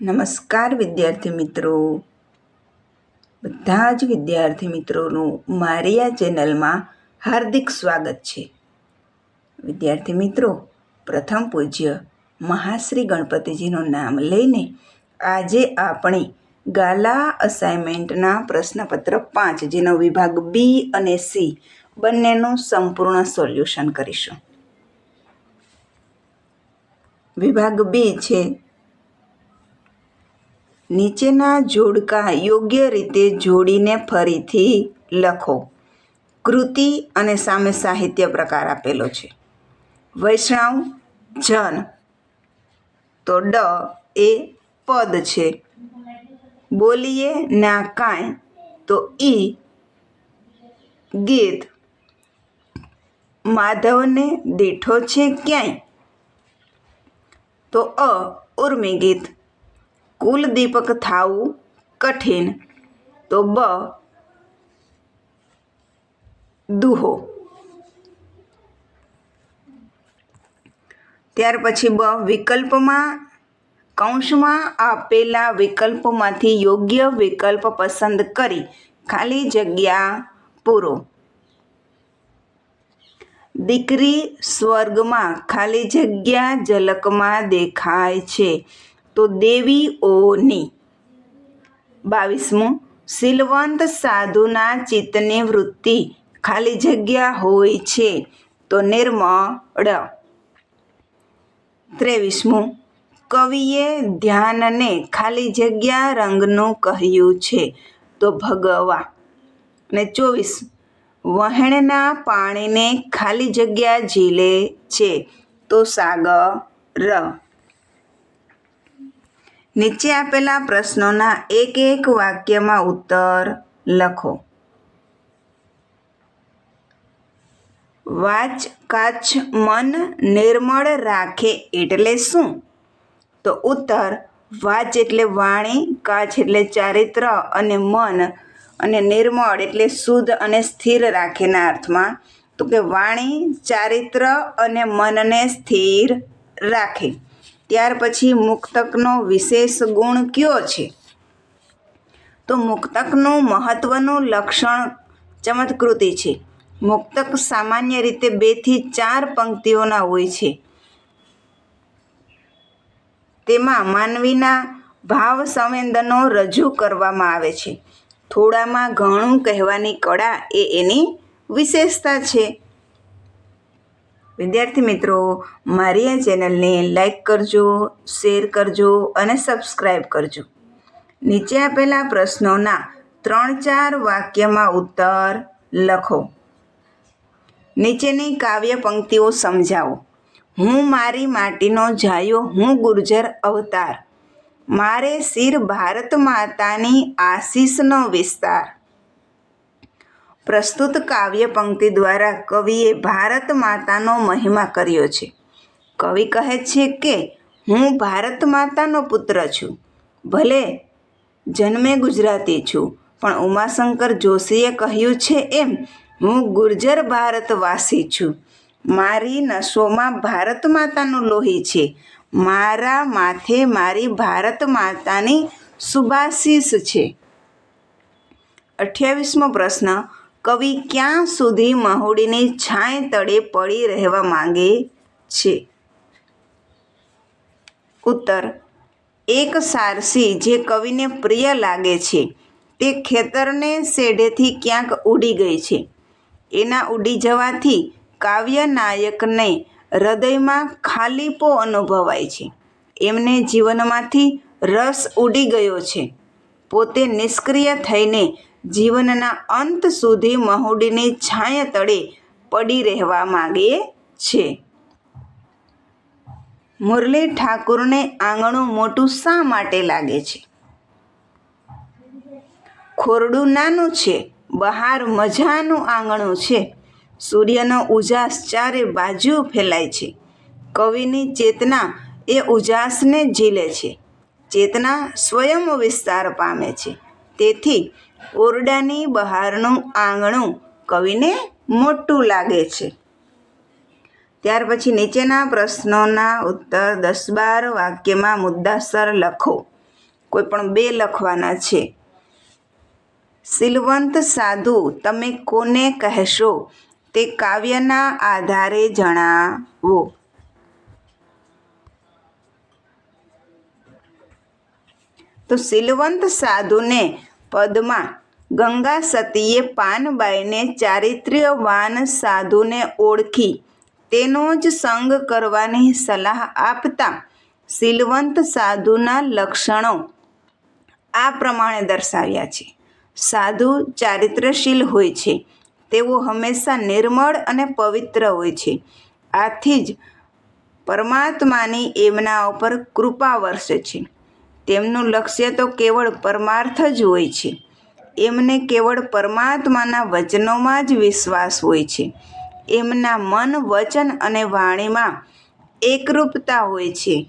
નમસ્કાર વિદ્યાર્થી મિત્રો. બધા જ વિદ્યાર્થી મિત્રોનું મારી આ ચેનલમાં હાર્દિક સ્વાગત છે. વિદ્યાર્થી મિત્રો, પ્રથમ પૂજ્ય મહાશ્રી ગણપતિજીનું નામ લઈને આજે આપણે ગાલા અસાઇનમેન્ટના પ્રશ્નપત્ર પાંચ, જેનો વિભાગ બી અને સી બંનેનું સંપૂર્ણ સોલ્યુશન કરીશું. વિભાગ બી છે નીચેના જોડકા યોગ્ય રીતે જોડીને ફરીથી લખો. કૃતિ અને સામે સાહિત્ય પ્રકાર આપેલો છે. વૈષ્ણવ, જન. તો ડ એ પદ છે. બોલીએ ના કાંઈ, તો ઈ ગીત. માધવને દીઠો છે ક્યાંય? તો અ ઉર્મી ગીત. કુલદીપક થાવું કઠિન. તો બ દુહો. ત્યાર પછી બ વિકલ્પમાં, કૌંસમાં આપેલા વિકલ્પમાંથી યોગ્ય વિકલ્પ પસંદ કરી ખાલી જગ્યા પૂરો. દીકરી સ્વર્ગમાં ખાલી જગ્યા ઝલકમાં દેખાય છે. તો દેવીઓની બાવીસમું શીલવંત સાધુના ચિત્તની વૃત્તિ ખાલી જગ્યા હોય છે, તો નિર્મળ. ત્રેવીસમું, કવિએ ધ્યાનને ખાલી જગ્યા રંગનું કહ્યું છે, તો ભગવા. ને ચોવીસ, વહેણના પાણીને ખાલી જગ્યા ઝીલે છે, તો સાગર. નીચે આપેલા પ્રશ્નોના એક એક વાક્યમાં ઉત્તર લખો. વાચ, કાચ, મન, નિર્મળ રાખે એટલે શું? તો ઉત્તર, વાચ એટલે વાણી, કાચ એટલે ચારિત્ર અને મન અને નિર્મળ એટલે શુદ્ધ અને સ્થિર રાખેના અર્થમાં. તો કે વાણી, ચારિત્ર અને મનને સ્થિર રાખે. ત્યાર પછી મુક્તકનો વિશેષ ગુણ કયો છે? તો મુક્તકનું મહત્વનું લક્ષણ ચમત્કૃતિ છે. મુક્તક સામાન્ય રીતે બેથી ચાર પંક્તિઓના હોય છે. તેમાં માનવીના ભાવ સંવેદનો રજૂ કરવામાં આવે છે. થોડામાં ઘણું કહેવાની કળા એ એની વિશેષતા છે. વિદ્યાર્થી મિત્રો, મારી આ ચેનલને લાઈક કરજો, શેર કરજો અને સબસ્ક્રાઈબ કરજો. નીચે આપેલા પ્રશ્નોના ત્રણ ચાર વાક્યમાં ઉત્તર લખો. નીચેની કાવ્ય પંક્તિઓ સમજાવો. હું મારી માટીનો જાયો, હું ગુર્જર અવતાર. મારે શિર ભારત માતાની આશીષનો વિસ્તાર. પ્રસ્તુત કાવ્ય પંક્તિ દ્વારા કવિએ ભારત માતાનો મહિમા કર્યો છે. કવિ કહે છે કે, હું ભારત માતાનો પુત્ર છું. ભલે જન્મે ગુજરાતી છું, પણ ઉમાશંકર જોશીએ કહ્યું છે એમ, હું ગુર્જર ભારતવાસી છું. મારી નસોમાં ભારત માતાનું લોહી છે. મારા માથે મારી ભારત માતાની સુબાશીષ છે. અઠ્યાવીસમો પ્રશ્ન કવિ ક્યાં સુધી મહુડીની છાંય તળે પડી રહેવા માંગે છે? ઉત્તર. એક સારસી જે કવિને પ્રિય લાગે છે, તે ખેતરને શેઢેથી ક્યાંક ઉડી ગઈ છે. એના ઉડી જવાથી કાવ્ય નાયકને હૃદયમાં ખાલીપો અનુભવાય છે. એમને જીવનમાંથી રસ ઉડી ગયો છે. પોતે નિષ્ક્રિય થઈને જીવનના અંત સુધી મહુડીની છાયા તળે પડી રહેવા માગે છે. મુરલી ઠાકુરને આંગણું મોટું શા માટે લાગે છે? ખોરડું નાનું છે, બહાર મજાનું આંગણું છે. સૂર્યનો ઉજાસ ચારે બાજુ ફેલાય છે. કવિની ચેતના એ ઉજાસને ઝીલે છે. ચેતના સ્વયં વિસ્તાર પામે છે. તેથી ઓરડાની બહારનું આંગણું કવિને મોટું લાગે છે. ત્યાર પછી નીચેના પ્રશ્નોના ઉત્તર દસ બાર વાક્યમાં મુદ્દાસર લખો. કોઈ પણ બે લખવાના છે. શીલવંત સાધુ, તમે કોને કહેશો તે કાવ્યના આધારે જણાવો. તો શીલવંત સાધુને પદમાં. ગંગા સતીએ પાનબાઈને ચારિત્ર્યવાન સાધુને ઓળખી. તેનો જ સંગ કરવાની સલાહ આપતા શીલવંત સાધુના લક્ષણો આ પ્રમાણે દર્શાવ્યા છે. સાધુ ચારિત્ર્યશીલ હોય છે. તેઓ હંમેશા નિર્મળ અને પવિત્ર હોય છે. આથી જ પરમાત્માની એમના ઉપર કૃપા વરસે છે. તેમનું લક્ષ્ય તો કેવળ પરમાર્થ જ હોય છે. એમને કેવળ પરમાત્માના વચનોમાં જ વિશ્વાસ હોય છે. એમના મન, વચન અને વાણીમાં એકરૂપતા હોય છે.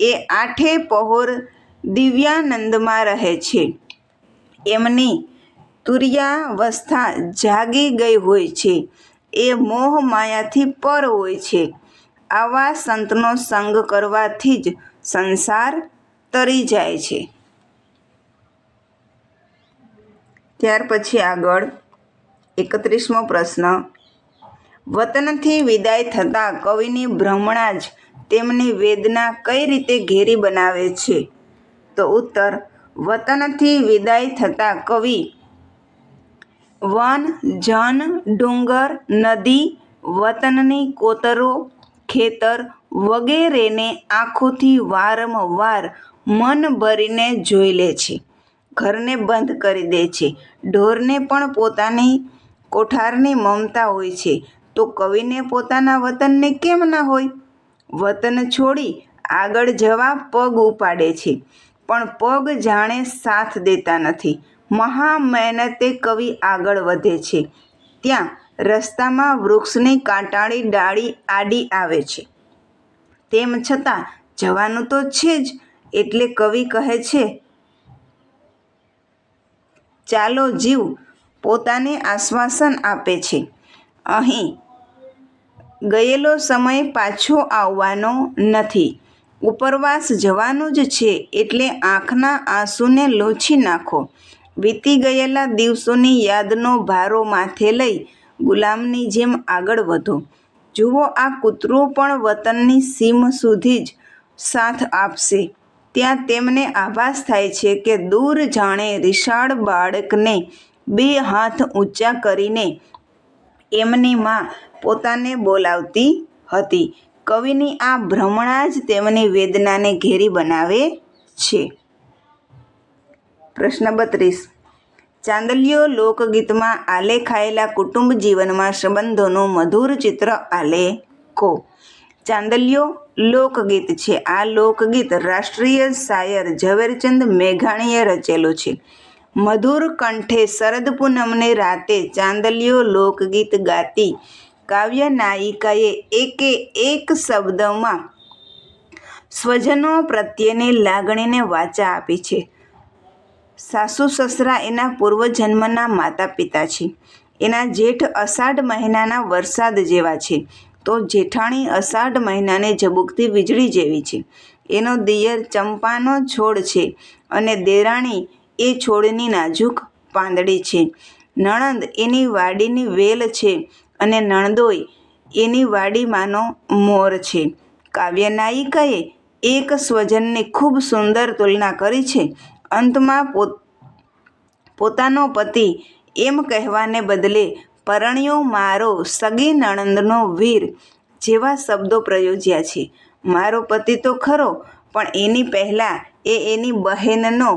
એ આઠે પહોર દિવ્યાનંદમાં રહે છે. એમની તુર્યાવસ્થા જાગી ગઈ હોય છે. એ મોહ માયાથી પર હોય છે. આવા સંતનો સંગ કરવાથી જ સંસાર તરી જાય છે. ત્યાર પછી આગળ એકત્રીસમો પ્રશ્ન. વતનથી વિદાય થતાં કવિની ભ્રમણા જ તેમની વેદના કઈ રીતે ઘેરી બનાવે છે? તો ઉત્તર, વતનથી વિદાય થતાં કવિ, વન જન ડુંગર નદી વતનની કોતરો ખેતર વગેરેને આંખોથી વારંવાર મન ભરીને જોઈ લે છે. ઘરને બંધ કરી દે છે. ઢોરને પણ પોતાની કોઠારની મમતા હોય છે. તો કવિને પોતાના વતનને કેમ ના હોય? વતન છોડી આગળ જવા પગ ઉપાડે છે. પણ પગ જાણે સાથ દેતા નથી. મહા મહેનતે કવિ આગળ વધે છે. ત્યાં રસ્તામાં વૃક્ષની કાંટાળી ડાળી આડી આવે છે. તેમ છતાં જવાનું તો છે જ. એટલે કવિ કહે છે, ચાલો જીવ પોતાને આશ્વાસન આપે છે. અહીં ગયેલો સમય પાછો આવવાનો નથી. ઉપરવાસ જવાનું જ છે એટલે આંખના આંસુને લોછી નાખો. વીતી ગયેલા દિવસોની યાદનો ભારો માથે લઈ ગુલામની જેમ આગળ વધો. જુઓ આ કૂતરો પણ વતનની સીમ સુધી જ સાથ આપશે. ત્યાં તેમને આભાસ થાય છે કે દૂર જાણે વિશાળ બાળકને બે હાથ ઊંચા કરીને એમની માં પોતાને બોલાવતી હતી. કવિની આ ભ્રમણા જ તેમની વેદનાને ઘેરી બનાવે છે. પ્રશ્ન બત્રીસ. ચાંદલિયો લોકગીતમાં આલેખાયેલા કુટુંબ જીવનમાં સંબંધોનું મધુર ચિત્ર આલેખો. ચાંદલિયો લોકગીત છે. આ લોકગીત રાષ્ટ્રીય શાયર ઝવેરચંદ મેઘાણીએ રચેલું છે. મધુર કંઠે શરદ પૂનમને રાતે ચાંદલિયો લોકગીત ગાતી કાવ્ય નાયિકાએ એકે એક શબ્દમાં સ્વજનો પ્રત્યેની લાગણીને વાચા આપી છે. સાસુ સસરા એના પૂર્વજન્મના માતા પિતા છે. એના જેઠ અષાઢ મહિનાના વરસાદ જેવા છે. તો જેઠાણી અષાઢ મહિનાને ઝબૂકતી વીજળી જેવી છે. એનો દિયર ચંપાનો છોડ છે અને દેરાણી એ છોડની નાજુક પાંદડી છે. નણંદ એની વાડીની વેલ છે અને નણદોય એની વાડીમાંનો મોર છે. કાવ્ય નાયિકાએ એક સ્વજનની ખૂબ સુંદર તુલના કરી છે. અંતમાં પોતાનો પતિ એમ કહેવાને બદલે પરણ્યો મારો સગી નણંદનો વીર જેવા શબ્દો પ્રયોજ્યા છે. મારો પતિ તો ખરો, પણ એની પહેલાં એ એની બહેનનો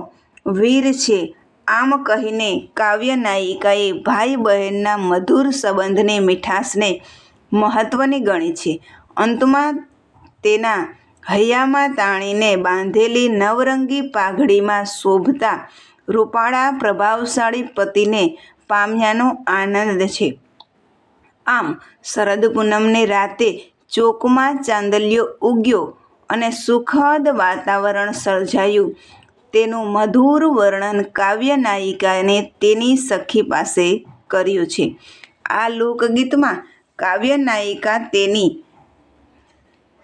વીર છે. આમ કહીને કાવ્ય નાયિકાએ ભાઈ બહેનના મધુર સંબંધની, મીઠાશને મહત્ત્વની ગણી છે. અંતમાં તેના હૈયામાં તાણીને બાંધેલી નવરંગી પાઘડીમાં શોભતા રૂપાળા પ્રભાવશાળી પતિને પામ્યાનો આનંદ છે. આમ શરદ પૂનમની રાતે ચોકમાં ચાંદલિયો ઉગ્યો અને સુખદ વાતાવરણ સર્જાયું. તેનું મધુર વર્ણન કાવ્ય નાયિકાને તેની સખી પાસે કર્યું છે. આ લોકગીતમાં કાવ્ય નાયિકા તેની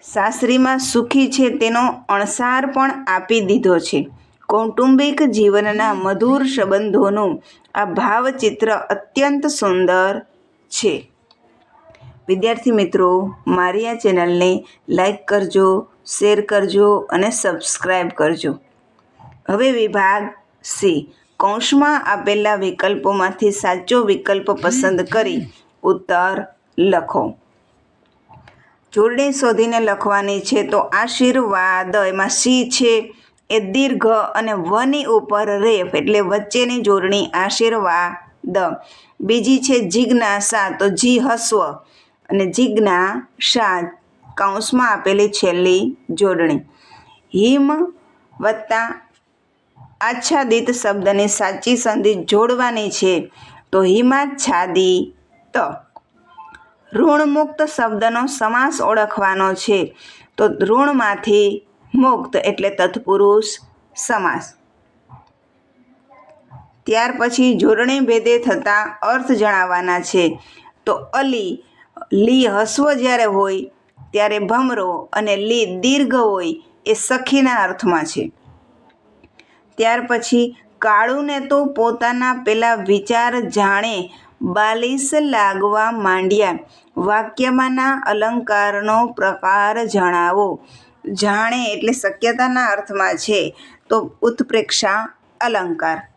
સાસરીમાં સુખી છે તેનો અણસાર પણ આપી દીધો છે. કૌટુંબિક જીવનના મધુર સંબંધોનું આ ભાવચિત્ર અત્યંત સુંદર છે. વિદ્યાર્થી મિત્રો, મારી આ ચેનલને લાઈક કરજો, શેર કરજો અને સબસ્ક્રાઈબ કરજો. હવે વિભાગ સી. કૌંસમાં આપેલા વિકલ્પોમાંથી સાચો વિકલ્પ પસંદ કરી ઉત્તર લખો. જોડણી શોધીને લખવાની છે તો આશીર્વાદ, એમાં સી છે. એ દીર્ઘ અને વની ઉપર રેફ એટલે વચ્ચેની જોડણી આશીર્વાદ. બીજી છે જિજ્ઞાસા તો જી હસ્વ. અને જિજ્ઞાસા કૌંસમાં આપેલી છેલ્લી જોડણી. હિમ વત્તા આચ્છાદિત શબ્દની સાચી સંધિ જોડવાની છે, તો હિમાચ્છાદિત ઋણમુક્ત શબ્દનો સમાસ ઓળખવાનો છે, તો ઋણમાંથી મુક્ત એટલે તત્પુરુષ સમાસ. ત્યાર પછી જોડણી ભેદે થતા અર્થ જણાવવાના છે. તો અલી, લી હસ્વ જ્યારે હોય, ત્યારે ભમરો અને લી દીર્ઘ હોય એ સખીના અર્થમાં છે. ત્યાર પછી કાળુને તો પોતાના પેલા વિચાર જાણે બાલિશ લાગવા માંડ્યા. વાક્યમાંના અલંકારનો પ્રકાર જણાવો. જાણે એટલે શક્યતાના અર્થમાં છે, તો ઉત્પ્રેક્ષા, અલંકાર.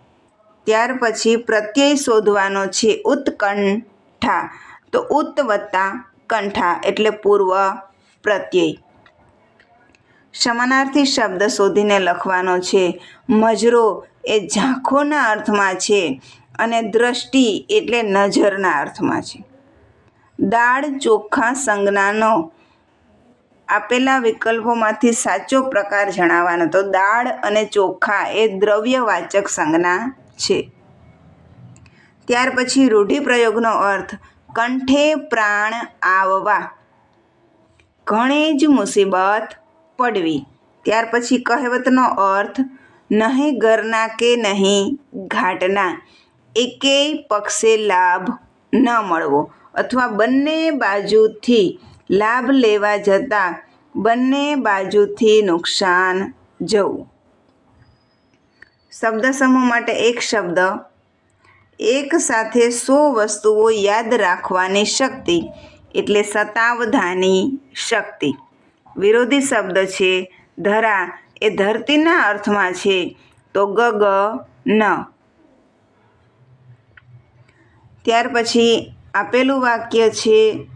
ત્યાર પછી પ્રત્યય શોધવાનો છે ઉત્કંઠા. તો ઉત્ત વત્તા કંઠા એટલે પૂર્વ પ્રત્યય. સમાનાર્થી શબ્દ શોધીને લખવાનો છે, મજરો એ ઝાંખોના અર્થમાં છે અને દ્રષ્ટિ એટલે નજરના અર્થમાં છે. દાળ ચોખ્ખા સંજ્ઞાનો આપેલા વિકલ્પોમાંથી સાચો પ્રકાર જણાવવાનો. તો દાળ અને ચોખા એ દ્રવ્યવાચક સંજ્ઞા છે. ત્યાર પછી રૂઢિપ્રયોગનો અર્થ, કંઠે પ્રાણ આવવા. ઘણી જ મુસીબત પડવી. ત્યાર પછી કહેવતનો અર્થ, નહીં ઘરના કે નહીં ઘાટના, એકેય પક્ષે લાભ ન મળવો. અથવા બંને બાજુથી લાભ લેવા જતાં બંને બાજુથી નુકસાન જવું. શબ્દ સમૂહ માટે એક શબ્દ, એક સાથે સો વસ્તુઓ યાદ રાખવાની શક્તિ, એટલે સતાવધાની શક્તિ. વિરોધી શબ્દ છે, ધરા એ ધરતીના અર્થમાં છે, તો ગગ ન. ત્યાર પછી આપેલું વાક્ય છે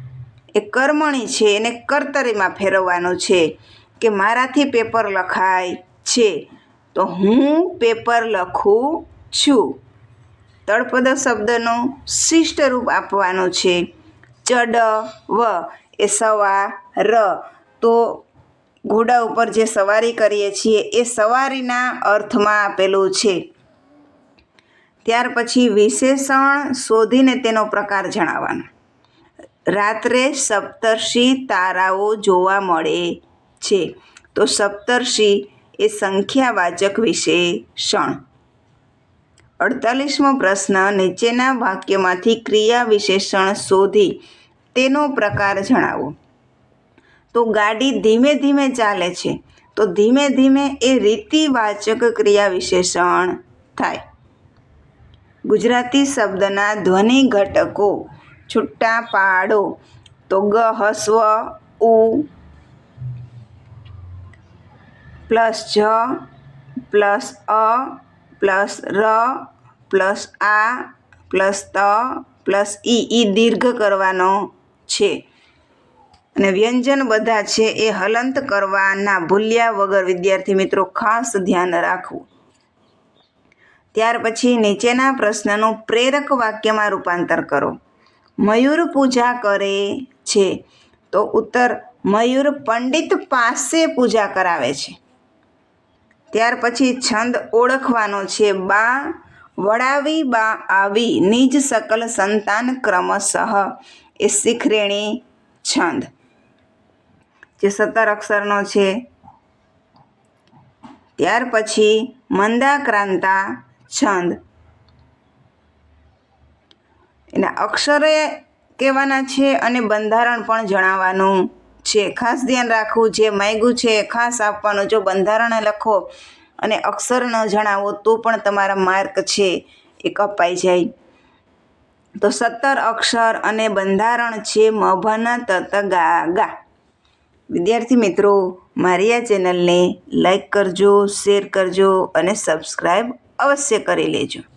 એ કર્મણી છે, એને કર્તરીમાં ફેરવવાનું છે કે મારાથી પેપર લખાય છે. તો હું પેપર લખું છું. તળપદ શબ્દનું શિષ્ટ રૂપ આપવાનું છે. ચડ વ એ સવા ર તો ઘોડા ઉપર જે સવારી કરીએ છીએ એ સવારીના અર્થમાં આપેલું છે. ત્યાર પછી વિશેષણ શોધીને તેનો પ્રકાર જણાવવાનો. રાત્રે સપ્તર્ષિ તારાઓ જોવા મળે છે. તો સપ્તર્ષિ એ સંખ્યાવાચક વિશેષણ અડતાલીસમો પ્રશ્ન, નીચેના વાક્યમાંથી ક્રિયા વિશેષણ શોધી તેનો પ્રકાર જણાવો. તો ગાડી ધીમે ધીમે ચાલે છે. તો ધીમે ધીમે એ રીતિવાચક ક્રિયા વિશેષણ થાય. ગુજરાતી શબ્દના ધ્વનિ ઘટકો. છૂટા પાડો. તો ગ હસ્વ ઉ, પ્લસ જ, પ્લસ અ, પ્લસ ર, પ્લસ આ, પ્લસ ત, પ્લસ ઈ. ઈ દીર્ઘ કરવાનો છે. અને વ્યંજન બધા છે એ હલંત કરવાના ભૂલ્યા વગર, વિદ્યાર્થી મિત્રો, ખાસ ધ્યાન રાખવું. ત્યાર પછી નીચેના પ્રશ્નનું પ્રેરક વાક્યમાં રૂપાંતર કરો. મયુર પૂજા કરે છે. તો ઉત્તર, મયુર પંડિત પાસે પૂજા કરાવે છે. ત્યાર પછી છંદ ઓળખવાનો છે. બા, વડાવી બા આવી નિજ સકલ સંતાન ક્રમશઃ. એ શિખરેણી છંદ. જે સત્તર અક્ષરનો છે. ત્યાર પછી મંદાક્રાંતા છંદ. એના અક્ષરે કહેવાના છે અને બંધારણ પણ જણાવવાનું છે. ખાસ ધ્યાન રાખવું જે માગ્યું છે, ખાસ આપવાનું. જો બંધારણ લખો અને અક્ષર ન જણાવો તો પણ તમારા માર્ક છે એ કપાઈ જાય. તો સત્તર અક્ષર અને બંધારણ છે મભના તત ગા ગા. વિદ્યાર્થી મિત્રો, મારી આ ચેનલને લાઈક કરજો, શેર કરજો અને સબસ્ક્રાઈબ અવશ્ય કરી લેજો.